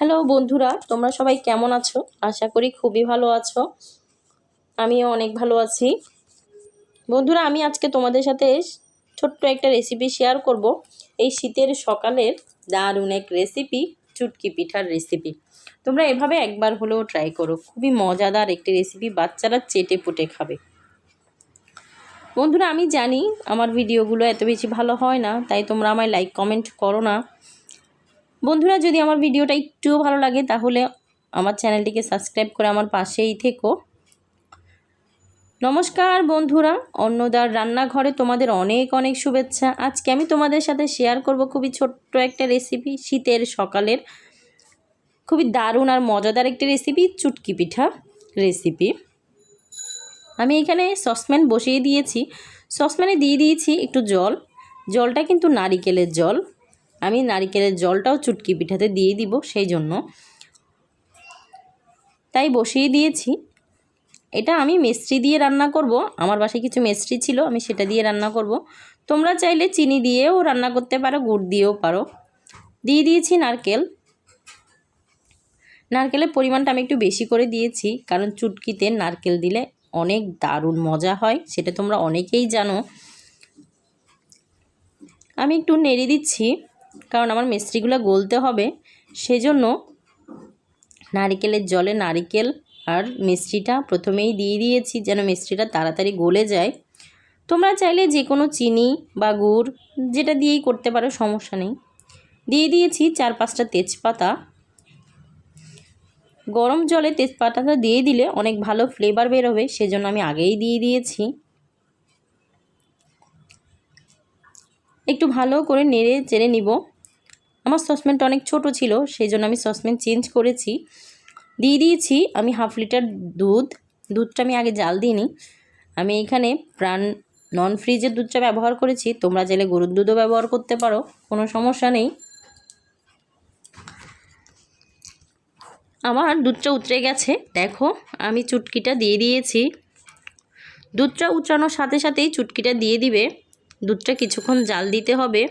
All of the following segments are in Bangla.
হ্যালো বন্ধুরা, তোমরা সবাই কেমন আছো? আশা করি খুবই ভালো আছো। আমিও অনেক ভালো আছি। বন্ধুরা, আমি আজকে তোমাদের সাথে ছোট্ট একটা রেসিপি শেয়ার করব। এই শীতের সকালের দারুণ এক রেসিপি চুটকি পিঠার রেসিপি তোমরা এভাবে একবার হলেও ট্রাই করো। খুবই মজাদার একটি রেসিপি বাচ্চারা চেটে পুটে খাবে। বন্ধুরা, আমি জানি আমার ভিডিওগুলো এত বেশি ভালো হয় না, তাই তোমরা আমায় লাইক কমেন্ট করো না। বন্ধুরা, যদি আমার ভিডিওটা একটুও ভালো লাগে, তাহলে আমার চ্যানেলটিকে সাবস্ক্রাইব করে আমার পাশেই থেকো। নমস্কার বন্ধুরা, অন্নদার রান্নাঘরে তোমাদের অনেক অনেক শুভেচ্ছা। আজকে আমি তোমাদের সাথে শেয়ার করব খুবই ছোট্ট একটা রেসিপি শীতের সকালের খুবই দারুণ আর মজাদার একটি রেসিপি চুটকি পিঠা রেসিপি আমি এখানে সসপ্যান বসিয়ে দিয়েছি। সসপ্যানে দিয়ে দিয়েছি একটু জল। জলটা কিন্তু নারিকেলের জল। আমি নারিকেলের জলটাও চুটকি পিঠাতে দিয়ে দিব সেই জন্য। তাই বসিয়ে দিয়েছি। এটা আমি মিস্ত্রি দিয়ে রান্না করব। আমার বাসায় কিছু মিস্ত্রি ছিল, আমি সেটা দিয়ে রান্না করব। তোমরা চাইলে চিনি দিয়েও রান্না করতে পারো, গুড় দিয়েও পারো। দিয়ে দিয়েছি নারকেল। নারকেলের পরিমাণটা আমি একটু বেশি করে দিয়েছি, কারণ চুটকিতে নারকেল দিলে অনেক দারুণ মজা হয়, সেটা তোমরা অনেকেই জানো। আমি একটু নেড়ে দিচ্ছি। কারণ আমার মিস্ত্রিগুলো গলতে হবে, সেজন্য নারিকেলের জলে নারিকেল আর মিষ্টিটা প্রথমেই দিয়ে দিয়েছি যেন মিষ্টিটা তাড়াতাড়ি গলে যায়। তোমরা চাইলে যে কোনো চিনি বা গুড় যেটা দিয়েই করতে পারো, সমস্যা নেই। দিয়ে দিয়েছি চার পাঁচটা তেজপাতা। গরম জলে তেজপাতাটা দিয়ে দিলে অনেক ভালো ফ্লেভার বেরোবে সেজন্য আমি আগেই দিয়ে দিয়েছি। একটু ভালো করে নেড়ে চেড়ে নিব। আমার সসপ্যানটা অনেক ছোট ছিল সেই জন্য আমি সসপ্যান চেঞ্জ করেছি। দিয়ে দিয়েছি আমি হাফ লিটার দুধ, দুধটা আমি আগে জাল দিইনি আমি এখানে প্রাণ নন ফ্রিজের দুধটা ব্যবহার করেছি, তোমরা চাইলে গরুর দুধও ব্যবহার করতে পারো, কোনো সমস্যা নেই। আমার দুধটা উতরে গেছে, দেখো, আমি চুটকিটা দিয়ে দিয়েছি। দুধটা উতরানোর সাথে সাথেই চুটকিটা দিয়ে দিবে, দুধটা কিছুক্ষণ জাল দিতে হবে।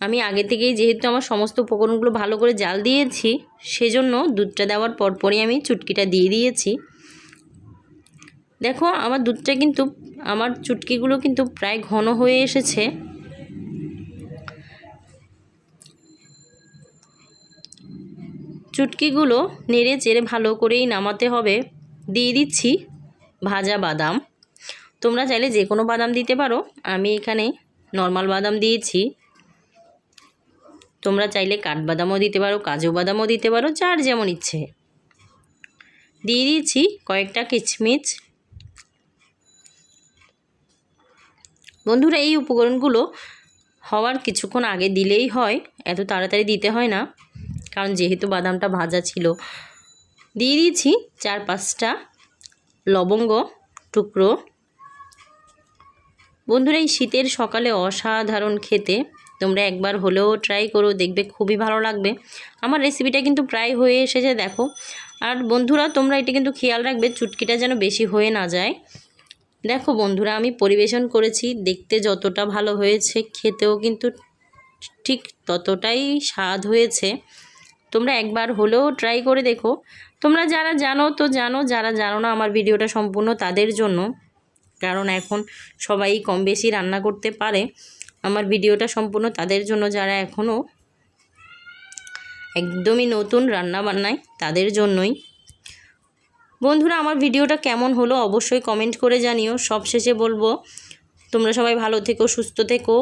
আমি আগে থেকেই যেহেতু আমার সমস্ত উপকরণগুলো ভালো করে জাল দিয়েছি, সেজন্য দুধটা দেওয়ার পরপরই আমি চুটকিটা দিয়ে দিয়েছি। দেখো, আমার দুধটা কিন্তু, আমার চুটকিগুলো কিন্তু প্রায় ঘন হয়ে এসেছে। চুটকিগুলো নেড়ে চেড়ে ভালো করেই নামাতে হবে। দিয়ে দিচ্ছি ভাজা বাদাম। তোমরা চাইলে যে কোনো বাদাম দিতে পারো। আমি এখানে নর্মাল বাদাম দিয়েছি। তোমরা চাইলে কাঠবাদামও দিতে পারো, কাজু বাদামও দিতে পারো, যার যেমন ইচ্ছে। দিয়ে দিয়েছি কয়েকটা কিচমিচ। বন্ধুরা, এই উপকরণগুলো হওয়ার কিছুক্ষণ আগে দিলেই হয়, এত তাড়াতাড়ি দিতে হয় না, কারণ যেহেতু বাদামটা ভাজা ছিল। দিয়ে দিয়েছি চার পাঁচটা লবঙ্গ টুকরো। বন্ধুরা, এই শীতের সকালে অসাধারণ খেতে। তোমরা একবার হলেও ট্রাই করো, দেখবে খুবই ভালো লাগবে। আমার রেসিপিটা কিন্তু প্রায় হয়ে এসেছে, দেখো। আর বন্ধুরা, তোমরা এটা কিন্তু খেয়াল রাখবে, চুটকিটা যেন বেশি হয়ে না যায়। দেখো বন্ধুরা, আমি পরিবেশন করেছি, দেখতে যতটা ভালো হয়েছে, খেতেও কিন্তু ঠিক ততটাই স্বাদ হয়েছে। তোমরা একবার হলেও ট্রাই করে দেখো। তোমরা যারা জানো তো জানো, যারা জানো না আমার ভিডিওটা সম্পূর্ণ তাদের জন্য। কারণ এখন সবাই কম বেশি রান্না করতে পারে। আমার ভিডিওটা সম্পূর্ণ তাদের জন্য, যারা এখনও একদমই নতুন রান্না বান্নায়, তাদের জন্যই। বন্ধুরা, আমার ভিডিওটা কেমন হলো অবশ্যই কমেন্ট করে জানিও। সবশেষে বলব, তোমরা সবাই ভালো থেকো, সুস্থ থেকো।